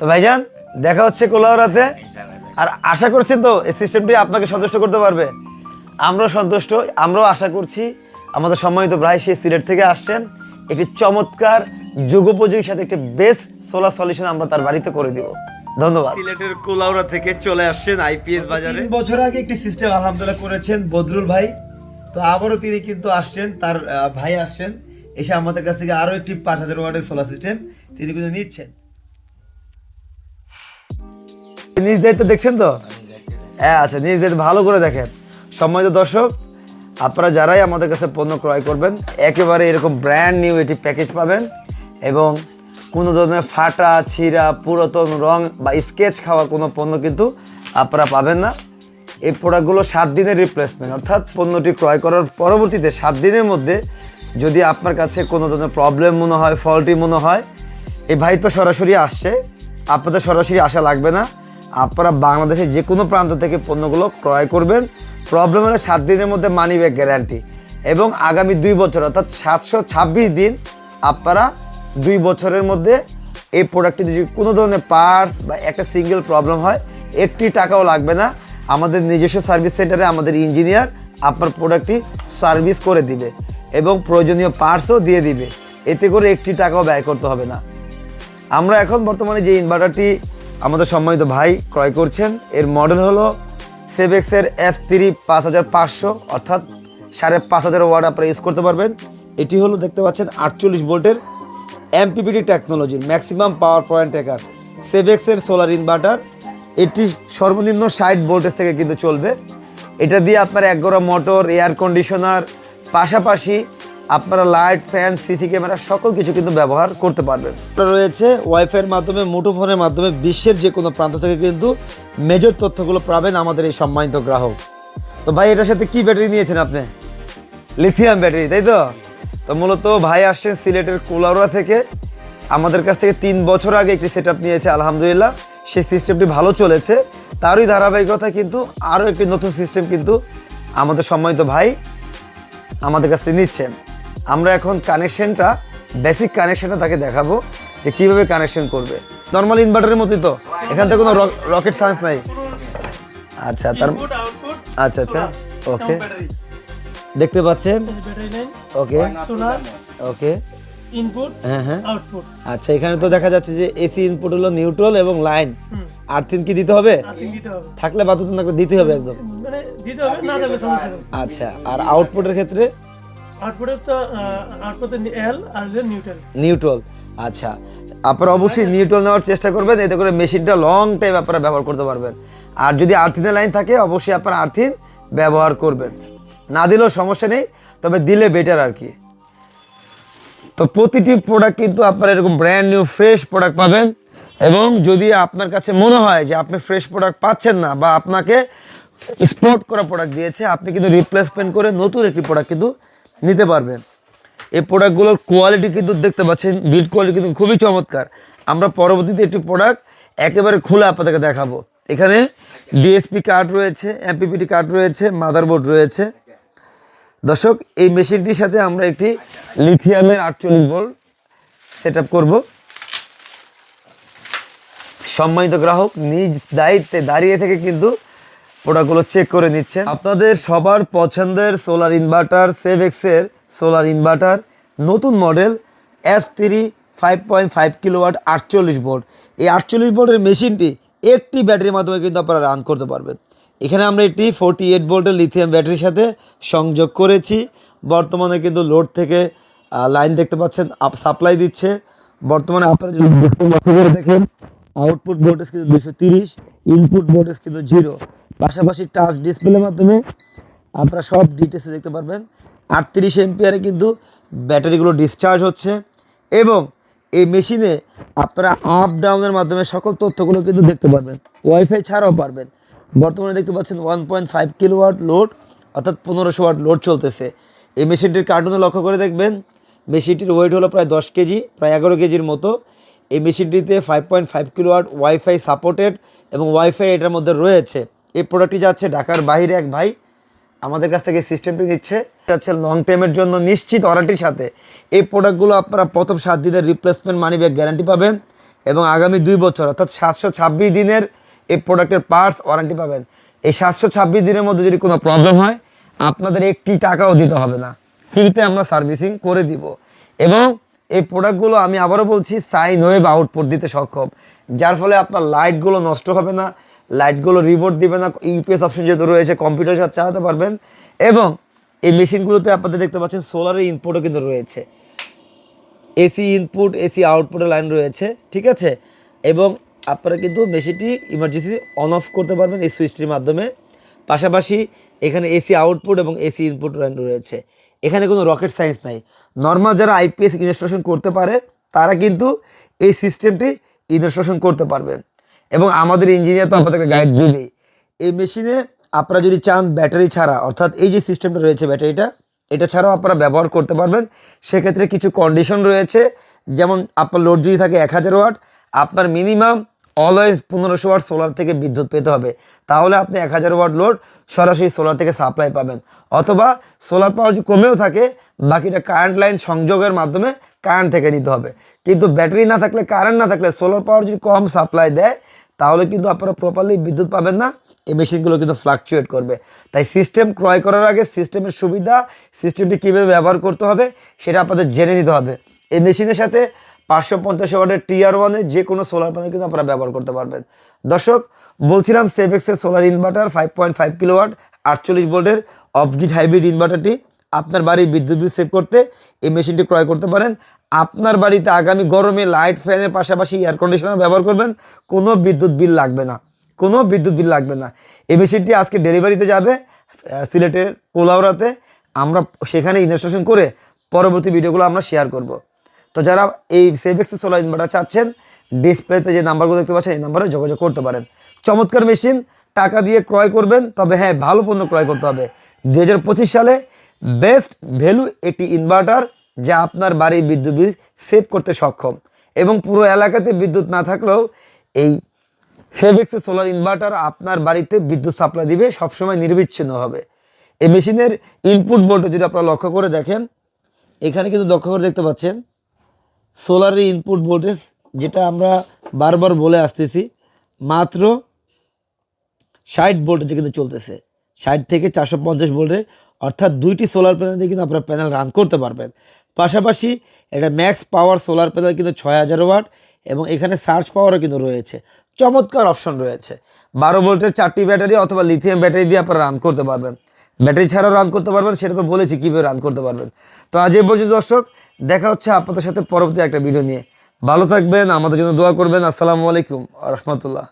তো ভাইজান দেখা হচ্ছে কোলাওড়াতে আর আশা করছেন তো এই সিস্টেমটি আপনাকে সন্তুষ্ট করতে পারবে। আমরাও সন্তুষ্ট আমরাও আশা করছি আমাদের সম্মানিত ভাই সেই সিলেট থেকে আসছেন। একটি চমৎকার যুগোপযোগীর সাথে একটি বেস্ট সোলার সলিউশন আমরা তার বাড়িতে করে দিব। ধন্যবাদ। সিলেটের কোলাউড়া থেকে চলে আসছেন আইপিএস বাজারে। তিন বছর আগে একটি সিস্টেম আলহামদুলিল্লাহ করেছেন বদরুল ভাই। তো আবারও তিনি কিন্তু আসছেন তার ভাই আসছেন। এসে আমাদের কাছ থেকে আরও একটি পাঁচ হাজার ওয়ার্ডের সোলার সিস্টেম তিনি কিন্তু নিচ্ছেন। নিজ দায়িত্ব দেখছেন তো? হ্যাঁ আচ্ছা নিজ দায়িত্ব ভালো করে দেখেন। সম্মানিত দর্শক আপনারা যারাই আমাদের কাছে পণ্য ক্রয় করবেন একেবারে এরকম ব্র্যান্ড নিউ এটি প্যাকেজ পাবেন এবং কোনো ধরনের ফাটা ছিঁড়া পুরাতন রং বা স্কেচ খাওয়া কোনো পণ্য কিন্তু আপনারা পাবেন না। এই প্রোডাক্টগুলো সাত দিনের রিপ্লেসমেন্ট অর্থাৎ পণ্যটি ক্রয় করার পরবর্তীতে সাত দিনের মধ্যে যদি আপনার কাছে কোনো ধরনের প্রবলেম মনে হয় ফল্টি মনে হয় এই ভাই তো সরাসরি আসছে আপনাদের সরাসরি আসা লাগবে না। আপনারা বাংলাদেশের যে কোনো প্রান্ত থেকে পণ্যগুলো ক্রয় করবেন। প্রবলেম হলে সাত দিনের মধ্যে মানি ব্যাক গ্যারান্টি এবং আগামী দুই বছর, অর্থাৎ সাতশো ছাব্বিশ দিন আপনারা দুই বছরের মধ্যে এই প্রোডাক্টটি যদি কোনো ধরনের পার্স বা একটা সিঙ্গেল প্রবলেম হয়, একটি টাকাও লাগবে না। আমাদের নিজস্ব সার্ভিস সেন্টারে আমাদের ইঞ্জিনিয়ার আপনার প্রোডাক্টটি সার্ভিস করে দিবে এবং প্রয়োজনীয় পার্টসও দিয়ে দিবে। এতে করে একটি টাকাও ব্যয় করতে হবে না। আমরা এখন বর্তমানে যে ইনভার্টারটি আমাদের সম্মানিত ভাই ক্রয় করছেন। এর মডেল হলো সেভেক্সের এফ থ্রি পাঁচ হাজার পাঁচশো, অর্থাৎ সাড়ে পাঁচ হাজার ওয়ার্ড আপনারা ইউজ করতে পারবেন। এটি হলো দেখতে পাচ্ছেন আটচল্লিশ ভোল্টের এমপিপিটি টেকনোলজির ম্যাক্সিমাম পাওয়ার পয়েন্ট ট্রেকার সেভেক্সের সোলার ইনভার্টার এটি সর্বনিম্ন ষাট ভোল্টেজ থেকে কিন্তু চলবে। এটা দিয়ে আপনার একগোড়া মোটর এয়ার কন্ডিশনার পাশাপাশি আপনারা লাইট, ফ্যান, সিসি ক্যামেরা সকল কিছু কিন্তু ব্যবহার করতে পারবেন। রয়েছে ওয়াইফাইয়ের মাধ্যমে, মুঠোফোনের মাধ্যমে বিশ্বের যে কোনো প্রান্ত থেকে কিন্তু মেজর তথ্যগুলো পাবেন আমাদের এই সম্মানিত গ্রাহক। তো ভাই, এটার সাথে কি ব্যাটারি নিয়েছেন আপনি? লিথিয়াম ব্যাটারি, তাই তো? তো মূলত ভাই আসছেন সিলেটের কোলাউড়া থেকে। আমাদের কাছ থেকে তিন বছর আগে একটি সেট নিয়েছে, আলহামদুলিল্লাহ। সেই সিস্টেমটি ভালো চলেছে। তারই ধারাবাহিকতা কিন্তু আরও একটি নতুন সিস্টেম কিন্তু আমাদের সম্মানিত ভাই আমাদের কাছ থেকে নিচ্ছেন। আমরা এখন কানেকশনটা বেসিক কানেকশনটা তাকে দেখাবো যে কীভাবে কানেকশন করবে। নর্মাল ইনভার্টারের মতোই তো। এখান থেকে কোনো রকেট সায়েন্স নাই। আচ্ছা তার আচ্ছা আচ্ছা। ওকে দেখতে পাচ্ছেন? ওকে ওকে ইনপুট হ্যাঁ হ্যাঁ। আউটপুট আচ্ছা এখানে তো দেখা যাচ্ছে যে এসি ইনপুট হলো নিউট্রাল এবং লাইন আর্থিন কি দিতে হবে? থাকলে বাতুন থাকলে দিতে হবে একদম। মানে দিতে হবে না দেবে সমস্যা আচ্ছা আর আউটপুটের ক্ষেত্রে? আউটপুটে আচ্ছা। আপনারা অবশ্যই নিউট্রাল নেওয়ার চেষ্টা করবেন, এতে করে মেশিনটা লং টাইম আপনারা ব্যবহার করতে পারবেন। আর যদি আর্থিনের লাইন থাকে, অবশ্যই আপনারা আর্থিন ব্যবহার করবেন। না দিলেও সমস্যা নেই, তবে দিলে বেটার আর কি। তো প্রতিটি প্রোডাক্ট কিন্তু আপনারা এরকম ব্র্যান্ড নিউ ফ্রেশ প্রোডাক্ট পাবেন। এবং যদি আপনার কাছে মনে হয় যে আপনি ফ্রেশ প্রোডাক্ট পাচ্ছেন না, বা আপনাকে স্পট করা প্রোডাক্ট দিয়েছে, আপনি কিন্তু রিপ্লেসমেন্ট করে নতুন একটি প্রোডাক্ট কিন্তু নিতে পারবেন। এই প্রোডাক্টগুলোর কোয়ালিটি কিন্তু দেখতে পাচ্ছেন বিল্ড কোয়ালিটি কিন্তু খুবই চমৎকার। আমরা পরবর্তীতে একটি প্রোডাক্ট একেবারে খুলে আপনাদেরকে দেখাবো। এখানে ডিএসপি কার্ড রয়েছে এমপিপিটি কার্ড রয়েছে মাদারবোর্ড রয়েছে। দর্শক, এই মেশিনটির সাথে আমরা একটি লিথিয়ামের আটচল্লিশ ভোল্ট সেট আপ করব। সম্মানিত গ্রাহক, নিজ দায়িত্বে দাঁড়িয়ে থেকে কিন্তু প্রোডাক্টগুলো চেক করে নিচ্ছেন। আপনাদের সবার পছন্দের সোলার ইনভার্টার সেভেক্সের সোলার ইনভার্টার নতুন model F three five point five kilowatt আটচল্লিশ ভোল্ট এই আটচল্লিশ ভোল্টের মেশিনটি একটি ব্যাটারির মাধ্যমে কিন্তু আপনারা রান করতে পারবেন। এখানে আমরা একটি ফোরটি এইট ভোল্টের লিথিয়াম ব্যাটারির সাথে সংযোগ করেছি। বর্তমানে কিন্তু লোড থেকে লাইন দেখতে পাচ্ছেন সাপ্লাই দিচ্ছে। বর্তমানে আপনারা যদি দেখেন আউটপুট ভোল্টেজ কিন্তু দুশো তিরিশ ইনপুট ভোল্টেজ কিন্তু জিরো পাশাপাশি টাচ ডিসপ্লের মাধ্যমে আপনারা সব ডিটেলসে দেখতে পারবেন। আটত্রিশ এমপিয়ারে কিন্তু ব্যাটারিগুলো ডিসচার্জ হচ্ছে এবং এই মেশিনে আপনারা আপ ডাউনের মাধ্যমে সকল তথ্যগুলো কিন্তু দেখতে পারবেন। ওয়াইফাই ছাড়াও পারবেন। বর্তমানে দেখতে পাচ্ছেন one point five kilowatt load অর্থাৎ পনেরোশো ওয়াট লোড চলতেছে। এই মেশিনটির কার্টুনে লক্ষ্য করে দেখবেন মেশিনটির ওয়েট হলো প্রায় দশ কেজি, প্রায় এগারো কেজির মতো। এই মেশিনটিতে five point five kilowatt wifi supported এবং ওয়াইফাই এটার মধ্যে রয়েছে। এই প্রোডাক্টটি যাচ্ছে ঢাকার বাইরে এক ভাই। আমাদের কাছ থেকে সিস্টেমটি নিচ্ছে। যাচ্ছে লং টাইমের জন্য নিশ্চিত ওয়ারেন্টির সাথে। এই প্রোডাক্টগুলো আপনারা প্রথম সাত দিনের রিপ্লেসমেন্ট মানি ব্যাগ গ্যারান্টি পাবেন এবং আগামী দুই বছর, অর্থাৎ সাতশো ছাব্বিশ দিনের এই প্রোডাক্টের পার্টস ওয়ারেন্টি পাবেন। এই সাতশো ছাব্বিশ দিনের মধ্যে যদি কোনো প্রবলেম হয়, আপনাদের একটি টাকাও দিতে হবে না। ফ্রিতে আমরা সার্ভিসিং করে দিব। এবং এই প্রোডাক্টগুলো আমি আবারও বলছি সাইন ওয়েভ আউটপুট দিতে সক্ষম। যার ফলে আপনার লাইটগুলো নষ্ট হবে না। লাইটগুলো রিপোর্ট দিবে না ইউপিএস অপশন যেহেতু রয়েছে কম্পিউটার সাথে চালাতে পারবেন। এবং এই মেশিনগুলোতে আপনাদের দেখতে পাচ্ছেন সোলারের ইনপুটও কিন্তু রয়েছে। এসি ইনপুট এসি আউটপুটের লাইন রয়েছে, ঠিক আছে? এবং আপনারা কিন্তু মেশিনটি ইমার্জেন্সি অন অফ করতে পারবেন এই সুইচটির মাধ্যমে। পাশাপাশি এখানে এসি আউটপুট এবং এসি ইনপুট লাইন রয়েছে। এখানে কোনো রকেট সায়েন্স নাই। নর্মাল যারা আইপিএস ইনস্টলেশন করতে পারে, তারা কিন্তু এই সিস্টেমটি ইনস্টলেশন করতে পারবেন। এবং আমাদের ইঞ্জিনিয়ার তো আপনাদেরকে গাইড দিবেই। এই মেশিনে আপনারা যদি চান ব্যাটারি ছাড়া অর্থাৎ এই যে সিস্টেমটা রয়েছে ব্যাটারিটা এটা ছাড়াও আপনারা ব্যবহার করতে পারবেন। সেক্ষেত্রে কিছু কন্ডিশন রয়েছে যেমন আপনার লোড যদি থাকে এক হাজার ওয়াট আপনার মিনিমাম অলওয়েজ পনেরোশো ওয়াট সোলার থেকে বিদ্যুৎ পেতে হবে। তাহলে আপনি এক হাজার ওয়াট লোড সরাসরি সোলার থেকে সাপ্লাই পাবেন। অথবা সোলার পাওয়ার যদি কমেও থাকে বাকিটা কারেন্ট লাইন সংযোগের মাধ্যমে কারেন্ট থেকে নিতে হবে। কিন্তু ব্যাটারি না থাকলে কারেন্ট না থাকলে সোলার পাওয়ার যদি কম সাপ্লাই দেয় তাহলে কিন্তু আপনারা প্রপারলি বিদ্যুৎ পাবেন না। এই মেশিনগুলো কিন্তু ফ্লাকচুয়েট করবে। তাই সিস্টেম ক্রয় করার আগে সিস্টেমের সুবিধা সিস্টেমটি কীভাবে ব্যবহার করতে হবে, সেটা আপনাদের জেনে নিতে হবে। এই মেশিনের সাথে পাঁচশো পঞ্চাশ ওয়াটের টিআর ওয়ানের যে কোনো সোলার প্যানেল কিন্তু আপনারা ব্যবহার করতে পারবেন। দর্শক, বলছিলাম সেভেক্সের solar inverter five point five kilowatt আটচল্লিশ ভোল্টের অফগিট হাইব্রিড ইনভার্টারটি আপনার বাড়ির বিদ্যুৎ বিল সেভ করতে এই মেশিনটি ক্রয় করতে পারেন। আপনার বাড়িতে আগামী গরমে লাইট ফ্যানের পাশাপাশি এয়ার কন্ডিশনার ব্যবহার করবেন, কোনো বিদ্যুৎ বিল লাগবে না। কোনো বিদ্যুৎ বিল লাগবে না। এই মেশিনটি আজকে ডেলিভারিতে যাবে সিলেটের কোলাউড়াতে। আমরা সেখানে ইনস্টলেশন করে পরবর্তী ভিডিওগুলো আমরা শেয়ার করব। তো যারা এই সেভেক্স সোলার ইনভার্টার চাচ্ছেন ডিসপ্লেতে যে নাম্বারগুলো দেখতে পাচ্ছেন, এই নাম্বারে যোগাযোগ করতে পারেন। চমৎকার মেশিন টাকা দিয়ে ক্রয় করবেন, তবে হ্যাঁ ভালো পণ্য ক্রয় করতে হবে। দু হাজার পঁচিশ সালে বেস্ট ভ্যালু একটি ইনভার্টার যা আপনার বাড়ির বিদ্যুৎ বিল সেভ করতে সক্ষম। এবং পুরো এলাকাতে বিদ্যুৎ না থাকলেও এই ফেভেক্সের সোলার ইনভার্টার আপনার বাড়িতে বিদ্যুৎ সাপ্লাই দিবে, সবসময় নির্বিচ্ছিন্ন হবে। এই মেশিনের ইনপুট ভোল্টেজ যদি আপনারা লক্ষ্য করে দেখেন, এখানে কিন্তু লক্ষ্য করে দেখতে পাচ্ছেন সোলারের ইনপুট ভোল্টেজ যেটা আমরা বারবার বলে আসতেছি, মাত্র ষাট ভোল্টেজে কিন্তু চলতেছে। ষাট থেকে চারশো পঞ্চাশ ভোল্টে অর্থাৎ দুইটি সোলার প্যানেল দিয়ে কিন্তু আপনারা প্যানেল রান করতে পারবেন। পাশাপাশি এটা ম্যাক্স পাওয়ার সোলার প্যানেল কিন্তু ছয় হাজার ওয়াট এবং এখানে সার্চ পাওয়ারও কিন্তু রয়েছে। চমৎকার অপশন রয়েছে। বারো ভোল্টের চারটি ব্যাটারি অথবা লিথিয়াম ব্যাটারি দিয়ে আপনারা রান করতে পারবেন। ব্যাটারি ছাড়াও রান করতে পারবেন, সেটা তো বলেছি কীভাবে রান করতে পারবেন। তো আজ এই পর্যন্ত দর্শক, দেখা হচ্ছে আপনাদের সাথে পরবর্তী একটা ভিডিও নিয়ে। ভালো থাকবেন, আমাদের জন্য দোয়া করবেন। আসসালামু আলাইকুম রহমতুল্লাহ।